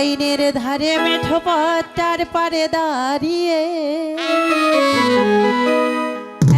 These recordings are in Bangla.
লাইনের ধারে মেঠো পথটার পারে দাঁড়িয়ে।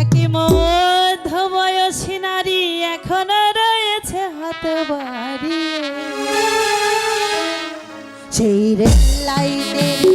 একই মধ্যবয়সী নারী এখনও রয়েছে হাত বাড়িয়ে সেই রেল লাইনের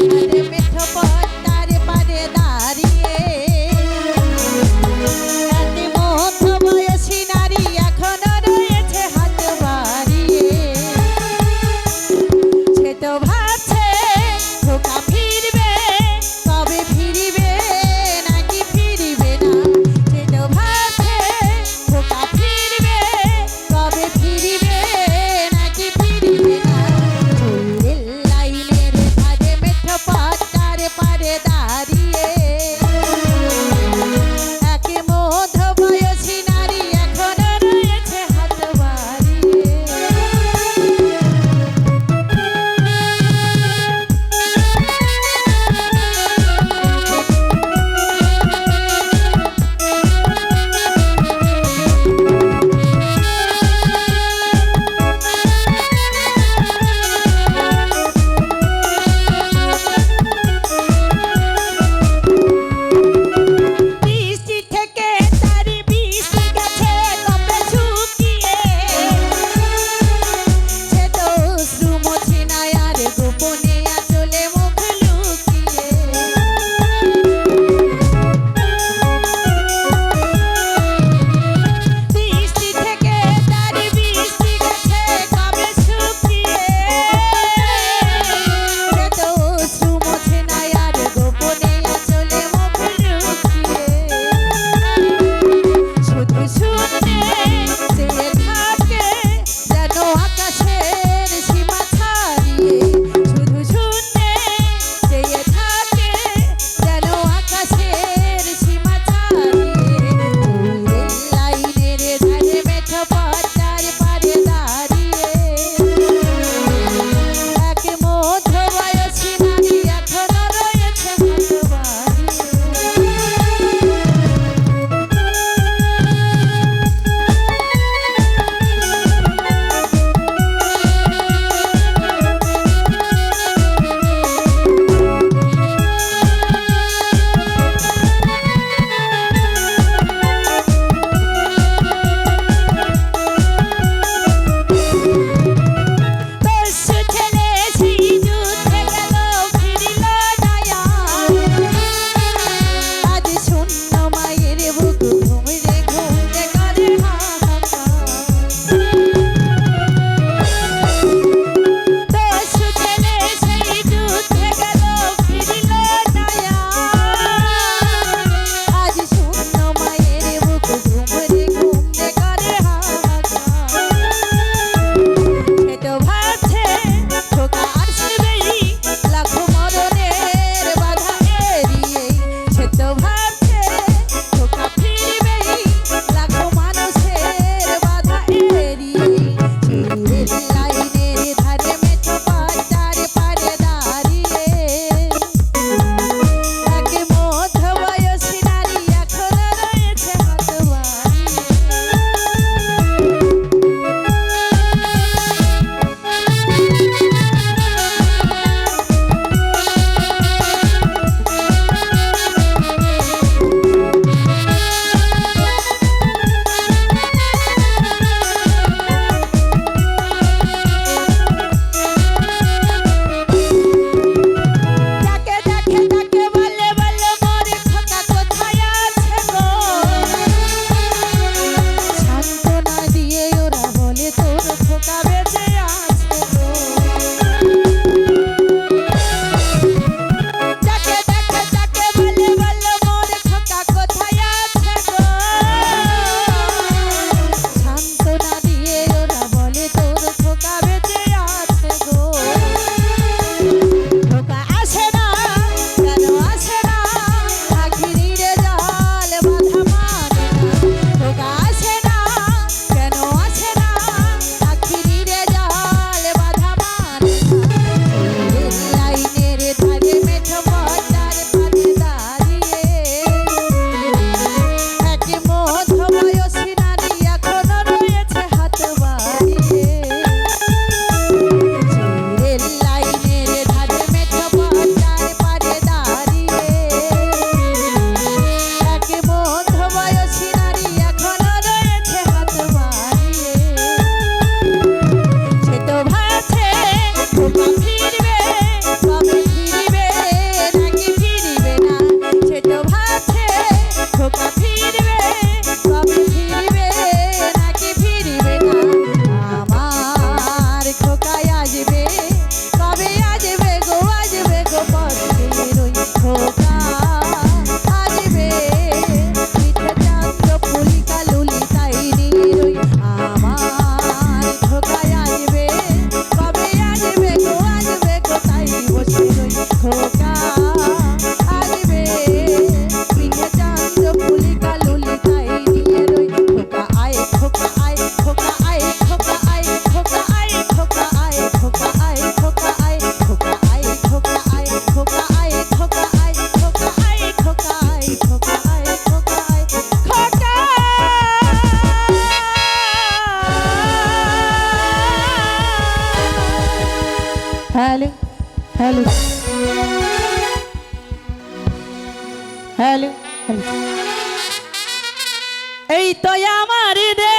তো আমার দে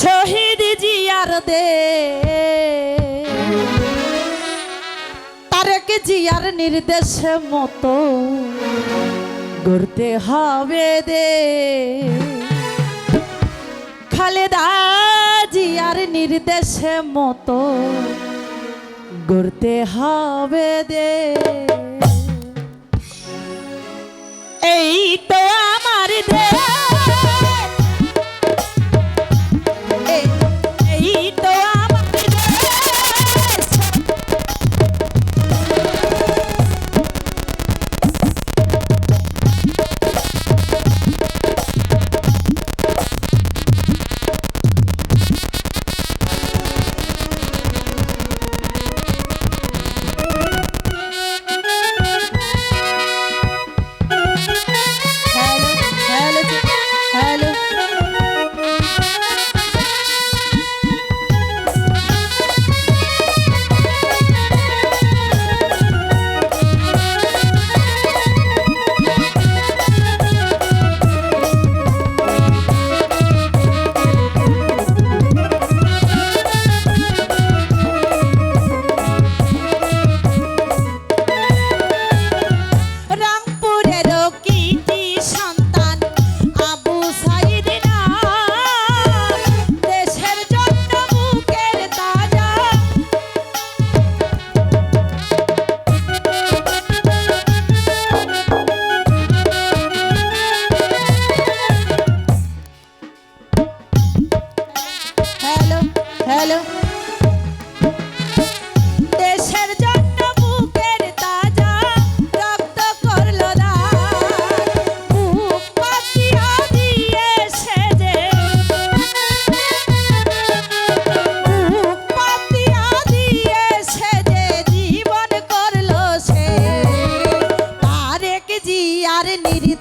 শহীদ জিয়ার দে। তারেক জিয়ার নির্দেশ মতো গড়তে হবে দে। খালেদা জিয়ার নির্দেশ মতো গড়তে হবে দে। এই তো আমার দেশ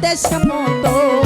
তারেক জিয়ার